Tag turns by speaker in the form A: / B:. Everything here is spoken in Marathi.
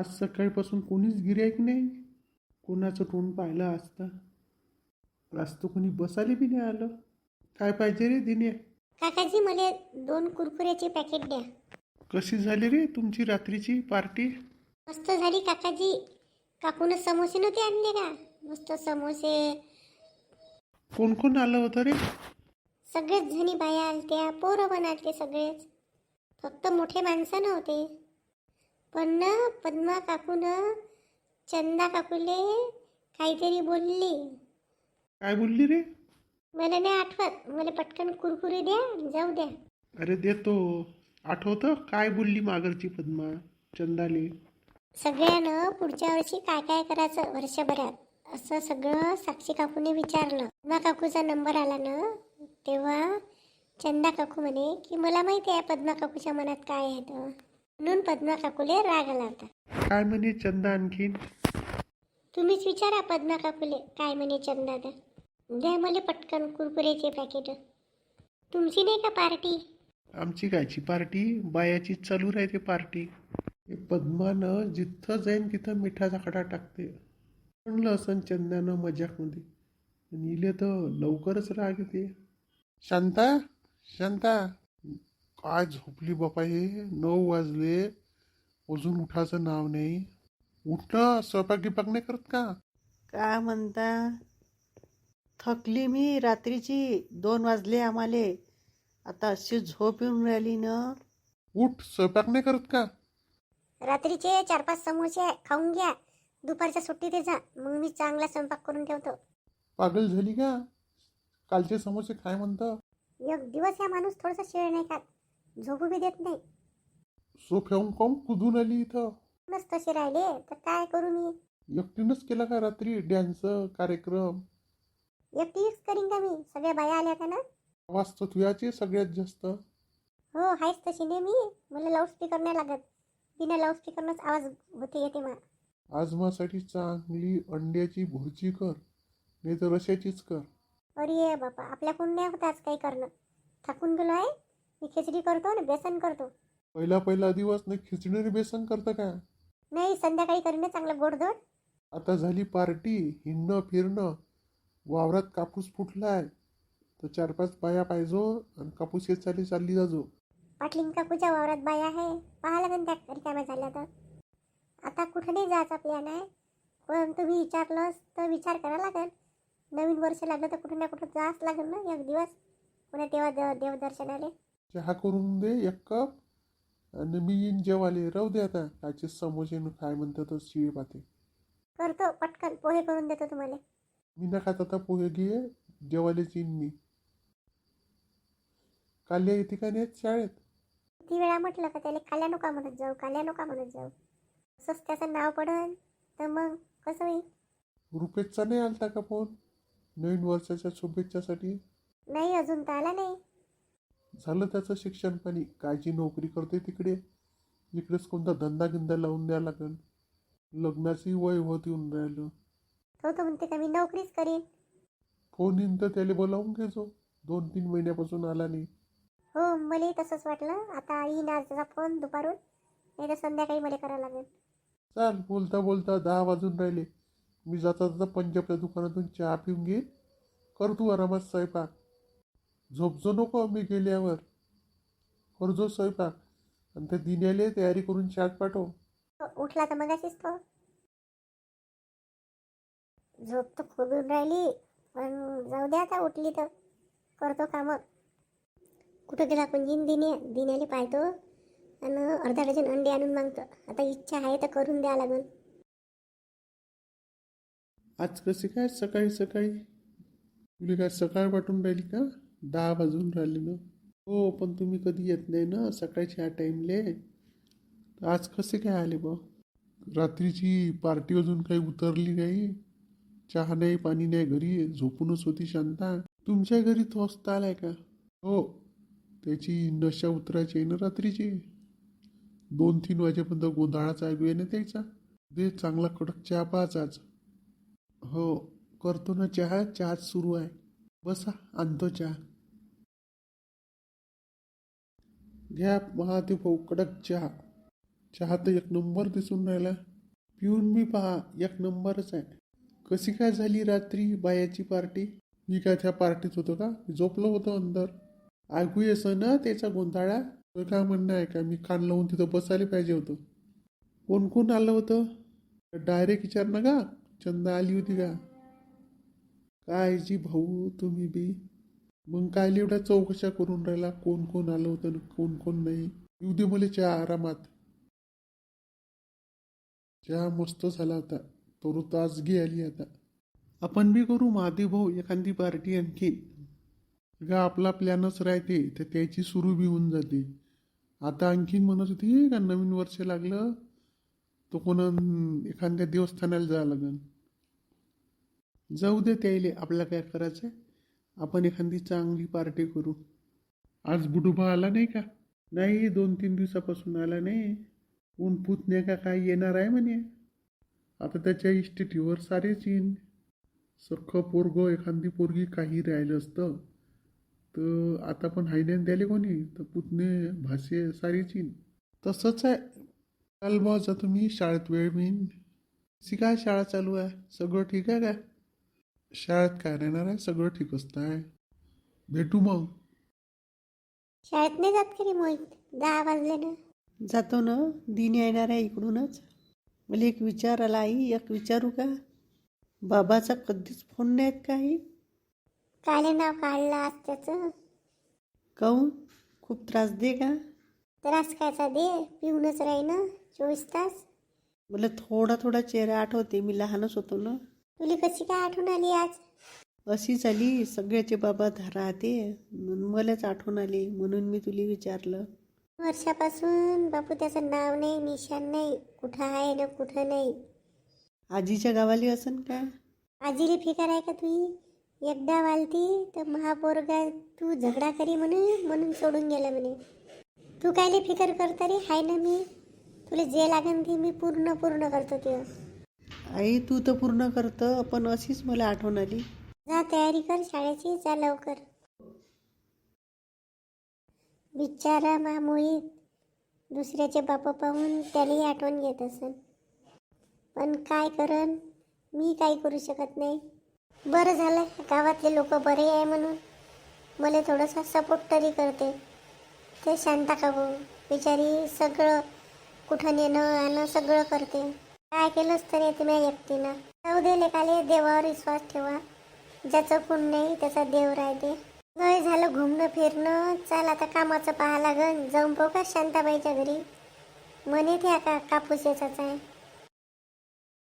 A: आज सकाळपासून कोणीच गिऱ्हाईक नाही. कोणाचं तोंड पाहिलं असता. आज तर कोणी बसायला बी नाही आलं. काय पाहिजे रे दिने
B: काकाजी मला दोन कुरकुऱ्याचे पॅकेट द्या.
A: कशी झाली रे तुमची रात्रीची पार्टी?
B: मस्त झाली काकाजी. काकून समोसे नव्हते आणले का? मस्त समोसे.
A: कोण कोण आलं होतं रे?
B: सगळेच जणी बाया आलत्या पोरं पण आलते सगळेच. फक्त मोठे माणसं नव्हते. पण ना पद्मा काकून चंदा काकूले काहीतरी बोलली.
A: काय बोलली रे?
B: मला नाही आठवत. मला पटकन कुरकुरे द्या जाऊ द्या.
A: अरे देतो. आठवतं? काय बोलली मागरची पद्मा चंदाले?
B: सगळ्यानं पुढच्या वर्षी काय काय करायचं वर्षभरात असं सगळं साक्षी काकूने विचारलं. पद्मा काकूचा नंबर आला ना तेव्हा चंदा काकू म्हणे की मला माहिती आहे पद्मा काकूच्या मनात काय आहे तर. म्हणून पद्मा काकूले राग आला होता
A: काय म्हणे चंदा आणखीन?
B: तुम्हीच विचारा पद्मा काकूले काय म्हणे चंदा तर द्या मला पटकन कुरकुरेचे पॅकेट तुमची नाही का पार्टी?
A: आमची कायची पार्टी? बायाची चालू राहते पार्टी. हे पद्मानं जिथं जाईन तिथं मिठाचा खडा टाकते. म्हणलं असं चंद्यानं मजाकमध्ये आणि इले तर लवकरच राग येते. शांता? शांता? काय झोपली बापा हे नऊ वाजले अजून उठायचं नाव नाही. उठणं स्वयंपाक गिपाक नाही करत का?
C: का म्हणता? थकली मी रात्रीची दोन वाजले आम्हाले. आता अशी झोप येऊन राहिली ना.
A: उठ स्वयंपाक नाही करत का?
B: रात्रीचे चार पाच समोसे खाऊन घ्या. दुपारच्या सुट्टीत जा मग मी चांगला स्वयंपाक करून ठेवतो.
A: पागल झाली का? कालचे समोसे काय म्हणतं.
B: एक दिवस या माणूस थोडंसं शेळ नाही खात. झोपू बी देत नाही.
A: सोफ्याहून काऊन कुदून आली इथं.
B: मस्त तसे राहिले तर काय करू मी?
A: एकटीनंच केला का रात्री डॅन्स कार्यक्रम?
B: एकटीच करीन का मी? सगळ्या बाया आल्या होत्या ना?
A: आवाज तर तुझ्याचे सगळ्यात जास्त.
B: हो आहेच तशी नाही मी. मला लाऊडस्पीकर नाही लागत. बिना लाऊडस्पीकरनंच आवाज होते येते मा
A: आज माझ्यासाठी चांगली अंड्याची भुर्जी कर नाही तर रशाचीच कर.
B: अरे बापा आपल्याकडून नाही होत आज काही करणं? थकून गेलो आहे? मी खिचडी करतो ना बेसन करतो.
A: पहिला पहिला दिवस नाही खिचडी बेसन करतं का
B: नाही संध्याकाळी करीन ना चांगलं गोडधोड
A: आता झाली पार्टी हिंडणं फिरणं. वावरात कापूस फुटलाय तर चार पाच बाया पाहिजो आणि कापूस चाली चालली जाजो.
B: पाटलिंग काकूच्या वावरात बाया आहे. पाहा लागेल त्या रिकाम्या झाल्या तर. आता कुठं नाही जायचा प्लॅन आहे? पण तुम्ही विचारलंस तर विचार करा लागेल नवीन वर्ष लागलं तर कुठं ना कुठं जावंच लागेल ना एक दिवस. पुन्हा तेव्हा देव देवदर्शनाले.
A: चहा करून दे एक कप आणि मी येईन जेवाले राहू दे आता. कायचे समोसे न काय म्हणतात शिळे पाते.
B: करतो पटकन. पोहे करून देतो तुम्हाला.
A: मी ना खात आता पोहे घे जेवायलाच येईन मी. काल्या येते का नाही शाळेत?
B: किती वेळा म्हटलं का त्याला काल्या नका म्हणत जाऊ काल्या नका म्हणत जाऊ. असंच त्याचं नाव पडन तर मग कसं होईल?
A: रुपेशचा नाही आलता का फोन नवीन वर्षाच्या शुभेच्छासाठी?
B: नाही अजून तर आला नाही.
A: झालं त्याचं शिक्षण पाणी कायची नोकरी करते तिकडे. इकडेच कोणता धंदा गिंदा लावून द्या लागेल. लग्नाची वय होत येऊन राहिलं.
B: तो तर म्हणते का मी नोकरीच करीन.
A: फोन येईन तर त्याला बोलावून घ्यायचो दोन तीन महिन्यापासून आला नाही.
B: हो मलाही तसंच वाटलं. आता येईन आज त्याचा फोन दुपारून. नाही तर संध्याकाळी मला करावं लागेल.
A: चाल बोलता बोलता दहा वाजून राहिले. मी जाता जाता पंजाबच्या दुकानातून चहा पिऊन घेईन. कर तू आरामात स्वयंपाक. झोपजो नको मी गेल्यावर. करजो स्वयंपाक. आणि त्या दिन्याले तयारी करून शाळेत पाठव.
B: उठला तर मग अशीच तो. झोप तर येऊन राहिली पण जाऊ द्या आता उठली तर. करतो कामं. कुठं गेला आपण जिन दिने दिन्याले पाहतो. आणि अर्धा डझन अंडे आणून मागतो. आता इच्छा आहे तर करून द्या लागेल
A: आज कसे काय? सकाळी सकाळी. तुला काय सकाळ वाटून राहिली का? दहा वाजून राहिले ना हो पण तुम्ही कधी येत नाही ना? सकाळच्या टाईमले आज कसे काय आले बा? रात्रीची पार्टी अजून काही उतरली नाही. चहा नाही पाणी नाही घरी. झोपूनच होती शांता. तुमच्या घरी थोस्त आलाय का? हो. त्याची नशा उतरायची आहे ना रात्रीची? दोन तीन वाजेपर्यंत गोंधळाचा ऐकू आहे ना त्याचा? दे चांगला कडक चहा पाच आज. हो करतो ना चहा. चहाच सुरू आहे. बसा आणतो चहा. घ्या महादेव भाऊ कडक चहा. चहा तर एक नंबर दिसून राहिला. पिऊन मी पहा एक नंबरच आहे. कशी काय झाली रात्री बायाची पार्टी? मी काय त्या पार्टीत होतो का? मी झोपलो होतो अंदर. ऐकू येस ना त्याचा गोंधळा? तर काय म्हणणं आहे का? मी कान लावून तिथं बसायला पाहिजे होतं. कोण कोण आलं होतं? डायरेक्ट विचार ना का चंदा आली होती का? काय जी भाऊ तुम्ही बी. मग काय एवढ्या चौकशा करून राहिला? कोण कोण आलं होतं आणि कोण कोण नाही? येऊ दे मला चहा आरामात. चहा मस्त झाला होता. तर ताजगी आली आता. आपण बी करू महादेव भाऊ एखादी पार्टी आणखी. का आपला प्लॅनच राहते तर त्याची सुरू बी होऊन जाते. आता आणखीन म्हणत होती का नवीन वर्ष लागलं? तो कोणा एखाद्या देवस्थानाला जावं लागेल जाऊ दे त्याइले आपल्याला काय करायचं आहे आपण एखादी चांगली पार्टी करू. आज बुडुबा आला नाही का? नाही दोन तीन दिवसापासून आला नाही. ऊन पुतण्या का काय येणार आहे म्हणे. आता त्याच्या इस्टेटीवर सारेच येईन. सख्खं पोरगं एखादी पोरगी काही राहिलं असतं तर आता पण हायण्यान द्याले कोणी? तर पुतणे भाषे सारेच येईन. तसंच आहे. बा जा तुम्ही शाळेत वेळ मिळेन काय शाळा चालू आहे. सगळं ठीक आहे का? शाळेत काय राहणार आहे सगळं ठीक असतं आहे भेटू मग.
B: शाळेत नाही जात का रे मोहित? दहा वाजले ना
C: जातो ना. दिन येणार आहे इकडूनच. मला एक विचार आला आई एक विचारू का? बाबाचा कधीच फोन नाहीत काही?
B: काले नाव काढलं आज त्याचं
C: काहून खूप त्रास दे का?
B: त्रास कायचा दे? पिऊनच राही ना. चोवीस तास.
C: मला थोडा थोडा चेहरा आठवते. मी लहानच होतो ना.
B: तुला कशी काय आठवण आली आज?
C: अशी झाली सगळ्याचे बाबा राहते मलाच आठवण आली म्हणून मी तुला विचारलं.
B: वर्षापासून बापू त्याचं नाव नाही निशान नाही कुठं आहे ना कुठं नाही.
C: आजीच्या गावाली असन का?
B: आजीली फिकर आहे का तुझी एकदा वालती तर महापोरगा तू झगडा करी म्हणून म्हणून सोडून गेला म्हणे. तू कायले फिकर करता रे? हाय ना मी? तुला जे लागन ते मी पूर्ण पूर्ण करतो ते
C: आई तू तर पूर्ण करतं. पण अशीच मला आठवण आली.
B: जा तयारी कर शाळेची जा लवकर. बिचारा मा दुसऱ्याचे बाप पाहून त्यालाही आठवण घेत असेल पण काय करन मी काही करू शकत नाही. बरं झालं गावातले लोक बरे आहे म्हणून. मला थोडासा सपोर्ट तरी करते. ते शांता काकू बिचारी सगळं कुठं नेणं आणं सगळं करते. काय केलंच तरी येते मी भक्तीनं जाऊ दे लेखाले देवावर विश्वास ठेवा. ज्याचं कोण नाही त्याचा देव राहते लय झालं घुमणं फिरणं. चाल आता कामाचं पाहा लागन. जाऊन पाहू का शांताबाईच्या घरी. म्हणे त्या का कापूस याचाच आहे?